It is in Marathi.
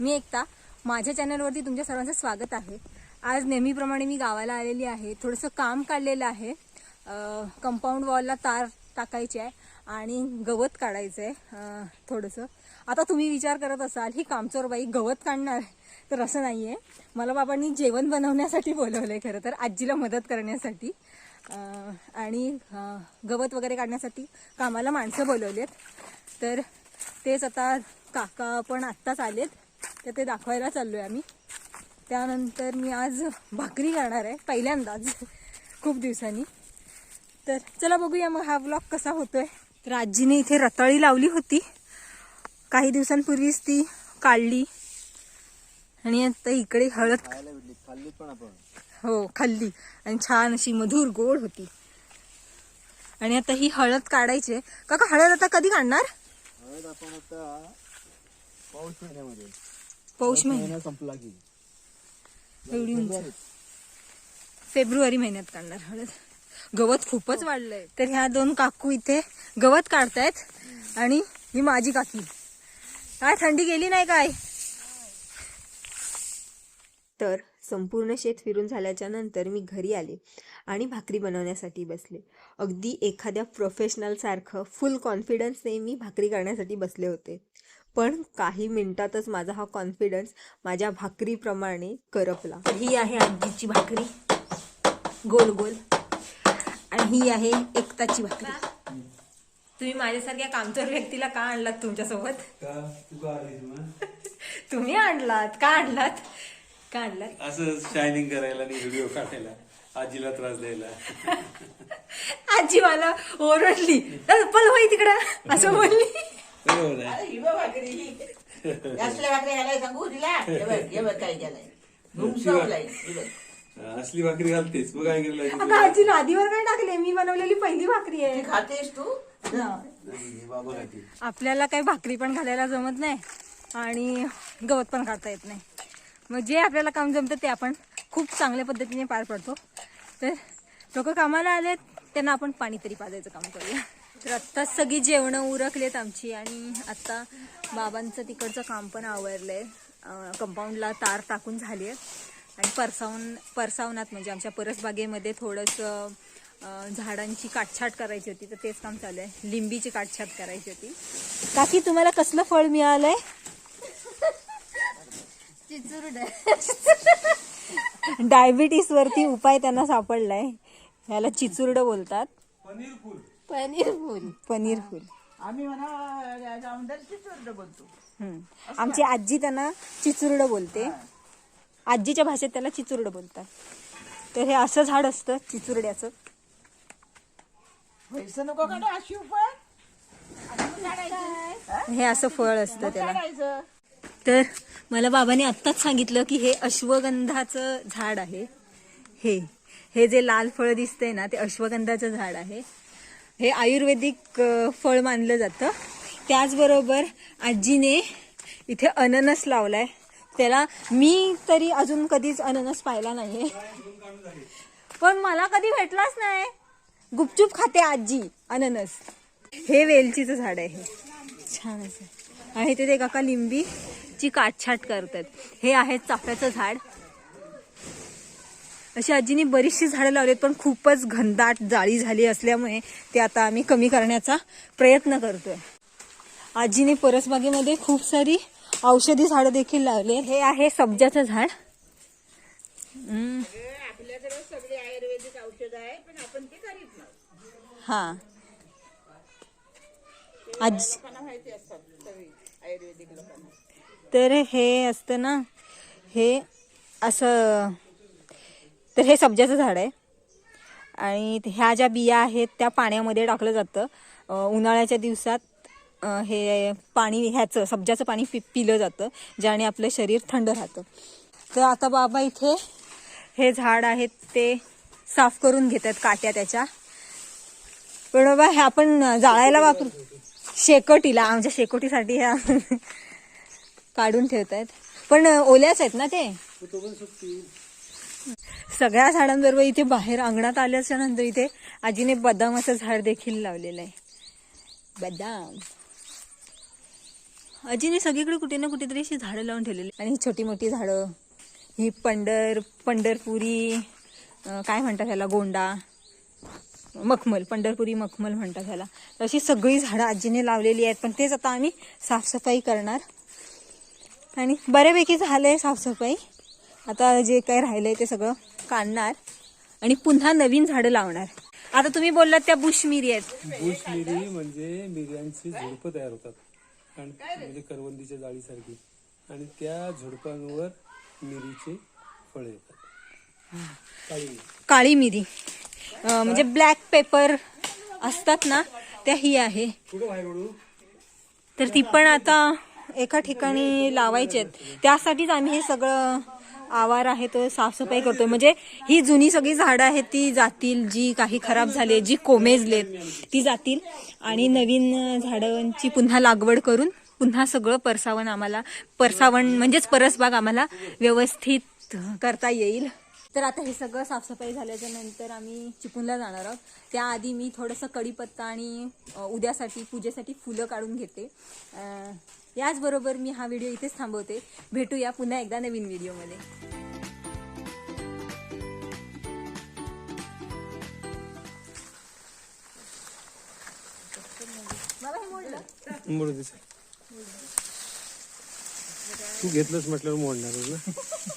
मी एकता माझ्या चॅनलवरती तुमच्या सर्वांचं स्वागत आहे. आज नेहमीप्रमाणे मी गावाला आलेली आहे. थोडंसं काम काढलेलं आहे. कंपाऊंड वॉलला तार टाकायची आहे आणि गवत काढायचं आहे थोडंसं. आता तुम्ही विचार करत असाल ही कामचोर बाई गवत काढणार तर असं नाही आहे मला बाबांनी जेवण बनवण्यासाठी बोलवलं आहे खरं तर आजीला मदत करण्यासाठी. आणि गवत वगैरे काढण्यासाठी कामाला माणसं बोलवलेत. तर तेच आता काका पण आत्ताच आलेत. तर ते दाखवायला चाललो आहे आम्ही. त्यानंतर मी आज भाकरी करणार आहे पहिल्यांदाच खूप दिवसांनी. तर चला बघूया मग हा ब्लॉग कसा होतोय. तर आजीने इथे रताळी लावली होती. काही दिवसांपूर्वीच ती काढली. आणि आता इकडे हळद खाल्ली पण आपण. हो खाल्ली. आणि छान अशी मधुर गोड होती. आणि आता ही हळद काढायची आहे. काका हळद आता कधी काढणार? हळद आपण आता पाऊस महिन्यामध्ये. पौष महिना संपला की. एवढी उंच. फेब्रुवारी. महिन्यात काढणार हळद. गवत खूपच वाढलंय. तर ह्या दोन काकू इथे गवत काढतायत आणि ही माझी काकी. काय थंडी गेली नाही काय? तर संपूर्ण शेत फिरून झाल्याच्यानंतर मी घरी आले आणि भाकरी बनवण्यासाठी बसले. अगदी एखाद्या प्रोफेशनलसारखं फुल कॉन्फिडन्सने मी भाकरी करण्यासाठी बसले होते. पण काही मिनिटातच माझा हा कॉन्फिडन्स माझ्या भाकरीप्रमाणे करपला. ही आहे आजीची भाकरी. गोल गोल. आणि ही आहे एकताची भाकरी. तुम्ही माझ्यासारख्या कामचोर व्यक्तीला का आणलात तुमच्यासोबत? तुम्ही आणलात. का आणलात? का आणलात? असं शायनिंग करायला आणि व्हिडिओ काढायला. आजीला त्रास द्यायला. आजी मला ओरडली. पल होई तिकडं. असं बोलली. बरोबर आहे ही बघ भाकरी ही. असल्या भाकरी घालाय सांगू तिला. हे बघ हे बघ काय केलंय. घुमसवलंय हे बघ. असली भाकरी घालतेस. मग काय अगं केलं आजी लादीवर काय टाकले मी बनवलेली पहिली भाकरी ती आहे खातेस तू? हे बाबा खाती. आपल्याला काही भाकरी पण घालायला जमत नाही आणि गवत पण काढता येत नाही. मग जे आपल्याला काम जमतं ते आपण खूप चांगल्या पद्धतीने पार पडतो. तर लोक कामाला आलेत त्यांना आपण पाणी तरी पाजायचं काम करूया. तर आत्ताच सगळी जेवणं उरकलेत आमची आणि आत्ता बाबांचं तिकडचं काम पण आवरलंय. कंपाऊंडला तार टाकून झाली आहे आणि परसावून परसावनात म्हणजे आमच्या परसबागेमध्ये थोडंसं झाडांची काटछाट करायची होती तर तेच काम चालू आहे. लिंबीची काटछाट करायची होती. काकी तुम्हाला कसलं फळ मिळालंय? डायबिटीस वरती उपाय त्यांना सापडलाय. ह्याला चिचुरड बोलतात. पनीर फुल. पनीर फुल. पनीर फुल. आम्ही म्हणा राऊंडरची चोरड बोलतो. हम्म. आमची आजी त्यांना चिचुरड बोलते. आजीच्या भाषेत त्याला चिचुरड बोलतात. तर हे असं झाड असतं चिचुरड्याचं. नको का अशी हे? असं फळ असतं त्याला. काढायचं. तर मला बाबाने आत्ताच सांगितलं की हे अश्वगंधाचं झाड आहे. हे. हे जे लाल फळ दिसतंय ना ते अश्वगंधाचं झाड आहे. हे आयुर्वेदिक फळ मानलं जातं. त्याचबरोबर आजीने इथे अननस लावलाय. त्याला मी तरी अजून कधीच अननस पाहिला नाहीये. पण मला कधी भेटलाच नाही. गुपचूप खाते आजी अननस. हे वेलचीचं झाड आहे. छान असं. आणि ते काका लिंबीची काटछाट करतात. हे आहे चाफ्याचं झाड. अशी आजीने बरीचशी झाडं लावलीत पण खूपच घनदाट जाळी झाली असल्यामुळे ते आता आम्ही कमी करण्याचा प्रयत्न करतोय. आजीने परसबागेमध्ये खूप सारी औषधी झाडं देखील लावली हे आहे सब्जाचं झाड. आपल्याकडे आयुर्वेदिक औषध आहे पण आपण ते करीत नाही हा. आज माहिती असतात सगळी आयुर्वेदिक लोकांना तर हे असतं ना हे असं तर हे सब्जाचं झाड आहे. आणि ह्या ज्या बिया आहेत त्या पाण्यामध्ये टाकलं जातं. उन्हाळ्याच्या दिवसात हे पाणी ह्याचं सब्जाचं पाणी पि पिलं जातं ज्याने आपलं शरीर थंड राहतं. तर आता बाबा इथे हे झाड आहेत ते साफ करून घेतात काट्या त्याच्या. पण बाबा हे आपण जाळायला वापरू शेकोटीला आमच्या शेकोटीसाठी ह्या काढून ठेवत आहेत पण ओल्याच आहेत ना ते? हो, सगळ्या झाडांबरोबर इथे बाहेर अंगणात आल्याच्यानंतर इथे आजीने बदामाचं झाड देखील लावलेलं आहे. बदाम. आजीने सगळीकडे कुठे ना कुठेतरी अशी झाडं लावून ठेवलेली आणि ही छोटी मोठी झाडं ही पंढर पंढरपुरी काय म्हणतात त्याला गोंडा? मखमल पंढरपुरी मखमल म्हणतात त्याला अशी सगळी झाडं आजीने लावलेली आहेत. पण तेच आता आम्ही साफसफाई करणार. आणि बऱ्यापैकी झालंय साफसफाई. आता जे काही राहिलंय ते सगळं काढणार आणि पुन्हा नवीन झाडं लावणार. आता तुम्ही बोललात त्या बुश मिरी आहेत. बुश मिरी म्हणजे मिऱ्यांची झुडपं तयार होतात. आणि म्हणजे करवंदीच्या जाळीसारखी. आणि त्या झुडपांवर मिरीचे फळे येतात. काळी मिरी. म्हणजे ब्लॅक पेपर असतात ना त्या ही आहे? तर ती पण आता एका ठिकाणी लावायची आहेत. त्यासाठीच आम्ही हे सगळं आवार आहे तो साफसफाई करतोय. म्हणजे ही जुनी सगळी झाडं आहेत ती जातील जी काही खराब झाली जी कोमेजलेत ती जातील. आणि नवीन झाडांची पुन्हा लागवड करून पुन्हा सगळं परसावण आम्हाला परसावण म्हणजेच परसबाग आम्हाला व्यवस्थित करता येईल. तर आता हे सगळं साफसफाई झाल्याच्यानंतर आम्ही चिपळूणला जाणार आहोत. त्याआधी मी थोडंसं कढीपत्ता आणि उद्यासाठी पूजेसाठी फुलं काढून घेते. याचबरोबर मी हा व्हिडिओ इथेच थांबवते. भेटूया पुन्हा एकदा नवीन व्हिडिओमध्ये. तू घेतलंच म्हटल्यावर मोडणारच ना.